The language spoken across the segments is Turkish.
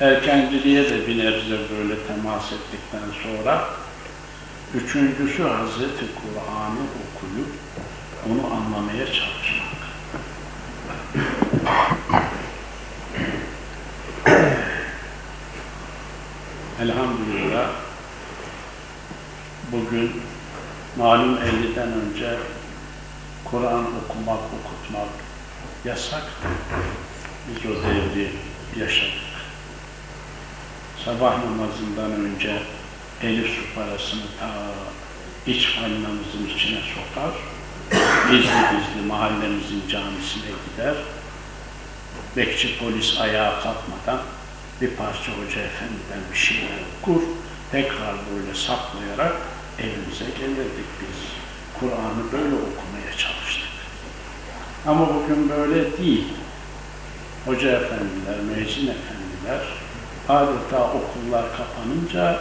erkenciliğe de bir nebze böyle temas ettikten sonra üçüncüsü Hazreti Kur'an'ı okuyup onu anlamaya çalışmak. Elhamdülillah bugün malum 50'den önce Kur'an okumak, okutmak yasak. Biz o devri yaşadık. Sabah namazından önce elif su parasını ta iç halinamızın içine sokar. Gizli gizli mahallemizin camisine gider. Bekçi polis ayağa kalkmadan bir parça hoca efendiden bir şeyler okur. Tekrar böyle saklayarak evimize gelirdik biz. Kur'an'ı böyle okumaya çalıştık. Ama bugün böyle değil. Hoca efendiler, müezzin efendiler adeta okullar kapanınca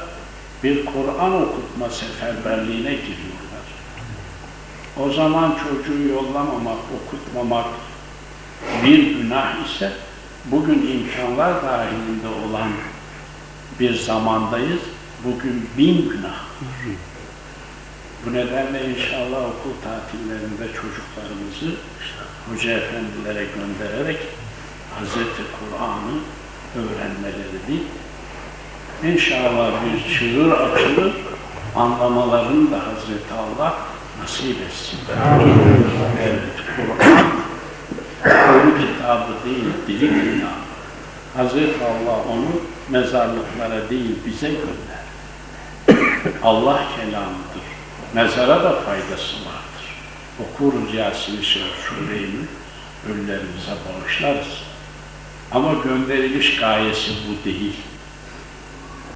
bir Kur'an okutma seferberliğine giriyorlar. O zaman çocuğu yollamamak, okutmamak bir günah ise bugün imkanlar dahilinde olan bir zamandayız. Bugün bin günah. Bu nedenle inşallah okul tatillerinde çocuklarımızı hoca efendilere göndererek Hazreti Kur'an'ı öğrenmelerini inşallah bir çığır açılır, anlamalarını da Hazreti Allah nasip etsin. Evet, Kur'an ölü kitabı değil, dili kitabı. Hazreti Allah onu mezarlıklara değil bize gönder. Allah kelamıdır. Mezara da faydası vardır. Okuruz Yasin-i Şerif Sure-i ölülerimize bağışlarız. Ama gönderiliş gayesi bu değil.